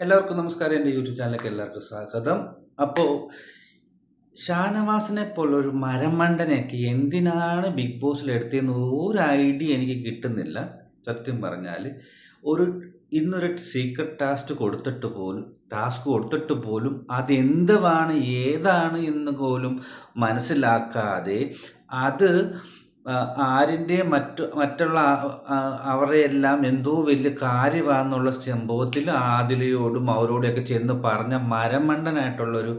എല്ലാവർക്കും നമസ്കാരം. എന്റെ യൂട്യൂബ് ചാനലിലേക്ക് എല്ലാവർക്കും സ്വാഗതം. അപ്പോൾ ഷാനവാസിനെ പോലൊരു മരമണ്ടനെയൊക്കെ എന്തിനാണ് ബിഗ് ബോസിൽ എടുത്തതെന്ന് ഒരു ഐഡിയ എനിക്ക് കിട്ടുന്നില്ല. സത്യം പറഞ്ഞാൽ ഒരു ഇന്നൊരു സീക്രട്ട് ടാസ്ക് കൊടുത്തിട്ട് പോലും ടാസ്ക് കൊടുത്തിട്ട് പോലും അതെന്തുവാണ് ഏതാണ് എന്ന് പോലും മനസ്സിലാക്കാതെ അത് ആരിന്റെ മറ്റു മറ്റുള്ള ആ- ആ- അവരെ എല്ലാം എന്തോ വലിയ കാര്യമാണെന്നുള്ള സംഭവത്തിൽ ആദിലയോടും ഒക്കെ ചെന്ന് പറഞ്ഞ മരമണ്ടനായിട്ടുള്ളൊരു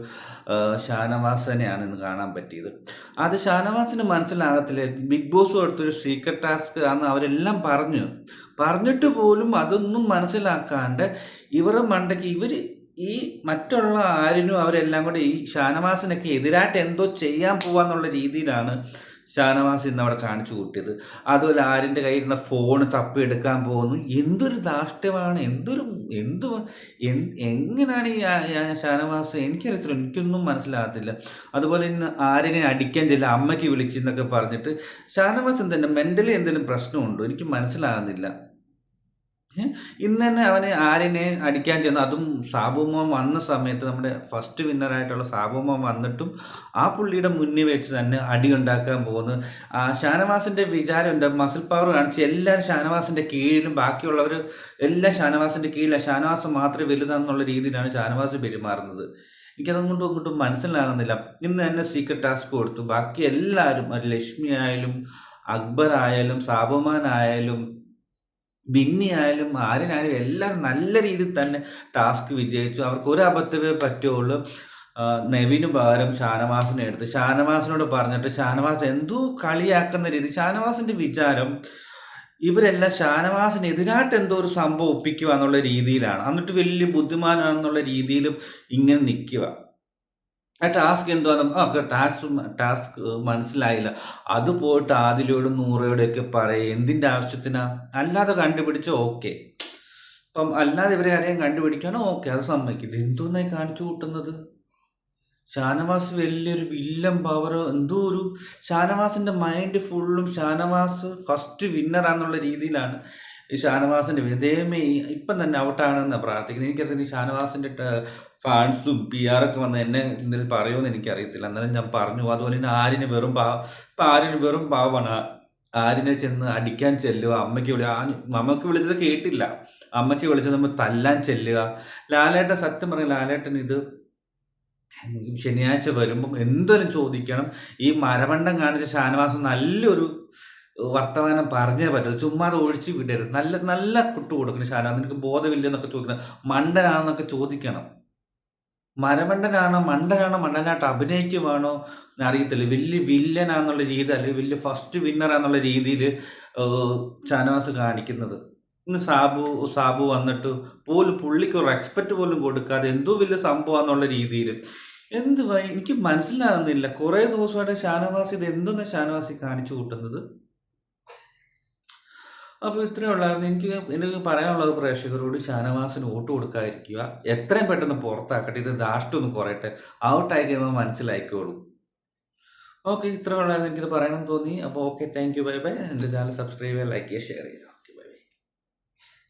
ഷാനവാസനെയാണ് ഇന്ന് കാണാൻ പറ്റിയത്. അത് ഷാനവാസിന് മനസ്സിലാകത്തില്ല. ബിഗ് ബോസ് കൊടുത്തൊരു സീക്രട്ട് ടാസ്ക് ആണെന്ന് അവരെല്ലാം പറഞ്ഞു. പറഞ്ഞിട്ട് പോലും അതൊന്നും മനസ്സിലാക്കാണ്ട് ഇവരുടെ മണ്ടയ്ക്ക് ഇവർ ഈ മറ്റുള്ള ആരിനും അവരെല്ലാം കൂടെ ഈ ഷാനവാസിനൊക്കെ എതിരായിട്ട് എന്തോ ചെയ്യാൻ പോവാന്നുള്ള രീതിയിലാണ് ഷാനവാസ് ഇന്ന് അവിടെ കാണിച്ചു കൂട്ടിയത്. അതുപോലെ ആരിന്റെ നിന്ന് ഫോൺ തപ്പിയെടുക്കാൻ പോകുന്നു. എന്തൊരു ധാർഷ്ട്യമാണ് എന്തൊരു എന്തു എങ്ങനെയാണ് ഈ ഷാനവാസ്? എനിക്കറിയത്തില്ല. എനിക്കൊന്നും മനസ്സിലാകത്തില്ല. അതുപോലെ ഇന്ന് ആരിനെ അടിക്കാൻ ചെല്ല അമ്മയ്ക്ക് വിളിച്ചെന്നൊക്കെ പറഞ്ഞിട്ട് ഷാനവാസ് എന്തെങ്കിലും മെന്റലി എന്തെങ്കിലും പ്രശ്നമുണ്ടോ? എനിക്ക് മനസ്സിലാകുന്നില്ല? ഇന്ന് തന്നെ അവന് ആരിനെ അടിക്കാൻ ചെന്നു. അതും സാബുമോൻ വന്ന സമയത്ത് നമ്മുടെ ഫസ്റ്റ് വിന്നറായിട്ടുള്ള സാബുമോൻ വന്നിട്ടും ആ പുള്ളിയുടെ മുന്നിൽ വെച്ച് തന്നെ അടി ഉണ്ടാക്കാൻ പോകുന്നു ഷാനവാസിന്റെ വിചാരമുണ്ട് മസിൽ പവർ കാണിച്ച് എല്ലാവരും ഷാനവാസിന്റെ കീഴിലും ബാക്കിയുള്ളവർ എല്ലാം ഷാനവാസിന്റെ കീഴിലാണ് ഷാനവാസ് മാത്രമേ വലുതാന്നുള്ള രീതിയിലാണ് ഷാനവാസ് പെരുമാറുന്നത്. എനിക്കതങ്ങോട്ടും അങ്ങോട്ടും മനസ്സിലാകുന്നില്ല. ഇന്ന് തന്നെ സീക്രട്ട് ടാസ്ക് കൊടുത്തു. ബാക്കി എല്ലാവരും ലക്ഷ്മി ആയാലും അക്ബർ ആയാലും സാബുമാൻ ആയാലും ബിന്നി ആയാലും ആര്യനായാലും എല്ലാവരും നല്ല രീതിയിൽ തന്നെ ടാസ്ക് വിജയിച്ചു. അവർക്ക് ഒരു അബദ്ധമേ പറ്റുള്ളൂ നെവിന് പകരം ഷാനവാസിനെ എടുത്ത് ഷാനവാസിനോട് പറഞ്ഞിട്ട് ഷാനവാസ് എന്തോ കളിയാക്കുന്ന രീതി ഷാനവാസിന്റെ വിചാരം ഇവരെല്ലാം ഷാനവാസിനെതിരായിട്ട് എന്തോ ഒരു സംഭവം ഒപ്പിക്കുക എന്നുള്ള രീതിയിലാണ്. എന്നിട്ട് വലിയ ബുദ്ധിമാനാണെന്നുള്ള രീതിയിലും ഇങ്ങനെ നിൽക്കുക. ആ ടാസ്ക് എന്താണ് ആ ടാസ്ക് ടാസ്ക് മനസ്സിലായില്ല. അത് പോയിട്ട് ആദിലയോടും നൂറയോടെയൊക്കെ പറയും എന്തിന്റെ ആവശ്യത്തിനാ? അല്ലാതെ കണ്ടുപിടിച്ച് ഓക്കെ അപ്പം അല്ലാതെ ഇവരെ ആരെയും കണ്ടുപിടിക്കാനോ ഓക്കെ അത് സമ്മതിക്കും ഇത് എന്തോന്നായി കാണിച്ചു കൂട്ടുന്നത്? ഷാനവാസ് വലിയൊരു വില്ലൻ പവർ എന്തോ ഒരു ഷാനവാസിന്റെ മൈൻഡ് ഫുള്ളും ഷാനവാസ് ഫസ്റ്റ് വിന്നറാന്നുള്ള രീതിയിലാണ്. ഈ ഷാനവാസിന്റെ വിധേയമേ ഇപ്പം തന്നെ ഔട്ടാണെന്ന് പ്രാർത്ഥിക്കുന്നത്. എനിക്കതിന് ഷാനവാസിന്റെ ഫാൻസും പി ആറൊക്കെ വന്ന് എന്നെ ഇതിൽ പറയുമെന്ന് എനിക്കറിയത്തില്ല. എന്നാലും ഞാൻ പറഞ്ഞു. അതുപോലെ തന്നെ ആരിന് വെറും പാവ ഇപ്പം ആരിന് വെറും പാവാണ്. ആരിനെ ചെന്ന് അടിക്കാൻ ചെല്ലുക. അമ്മയ്ക്ക് വിളി ആ അമ്മയ്ക്ക് വിളിച്ചത് കേട്ടില്ല. അമ്മയ്ക്ക് വിളിച്ചത് നമ്മൾ തല്ലാൻ ചെല്ലുക. ലാലേട്ടൻ സത്യം പറഞ്ഞ ലാലേട്ടൻ ഇത് ശനിയാഴ്ച വരുമ്പം എന്തൊരു ചോദിക്കണം. ഈ മരവണ്ടം കാണിച്ച ഷാനവാസ് നല്ലൊരു വർത്തമാനം പറഞ്ഞേ പറ്റൂ. ചുമ്മാ അത് ഒഴിച്ചു വിടരുത്. നല്ല നല്ല കുട്ടു കൊടുക്കണം ഷാനവാസ്. നിനക്ക് ബോധമില്ലെന്നൊക്കെ ചോദിക്കണം. മണ്ടനാണെന്നൊക്കെ ചോദിക്കണം. മരമണ്ടനാണോ മണ്ടനാണോ മണ്ടനായിട്ട് അഭിനയിക്കുവാണോ അറിയത്തില്ല വലിയ വില്ലനാന്നുള്ള രീതി അല്ലെങ്കിൽ വലിയ ഫസ്റ്റ് വിന്നറാന്നുള്ള രീതിയിൽ ഷാനവാസ് കാണിക്കുന്നത്. ഇന്ന് സാബു സാബു വന്നിട്ട് പോലും പുള്ളിക്ക് ഒരു റെസ്പെക്റ്റ് പോലും കൊടുക്കാതെ എന്തോ വലിയ സംഭവമാന്നുള്ള രീതിയിൽ. എന്തുവാ? എനിക്ക് മനസ്സിലാകുന്നില്ല. കുറേ ദിവസമായിട്ട് ഷാനവാസ് ഇത് എന്തെന്ന് ഷാനവാസി കാണിച്ചു കൂട്ടുന്നത്? അപ്പോൾ ഇത്രയേ ഉള്ളായിരുന്നു. എനിക്ക് എനിക്ക് പറയാനുള്ളത് പ്രേക്ഷകരോട് ഷാനവാസിന് വോട്ട് കൊടുക്കാതിരിക്കുക. എത്രയും പെട്ടെന്ന് പുറത്താക്കട്ടെ. ഇത് ദാഷ്ടൊന്ന് കുറയട്ടെ. ഔട്ടായി കഴിയുമ്പോൾ മനസ്സിലാക്കിക്കോളൂ. ഓക്കെ ഇത്രയേ ഉള്ളായിരുന്നു എനിക്കിത് പറയണം തോന്നി. അപ്പോൾ okay thank you bye bye എന്റെ ചാനൽ സബ്സ്ക്രൈബ് ചെയ്യുക ലൈക്ക് ചെയ്യുക ഷെയർ ചെയ്യുക.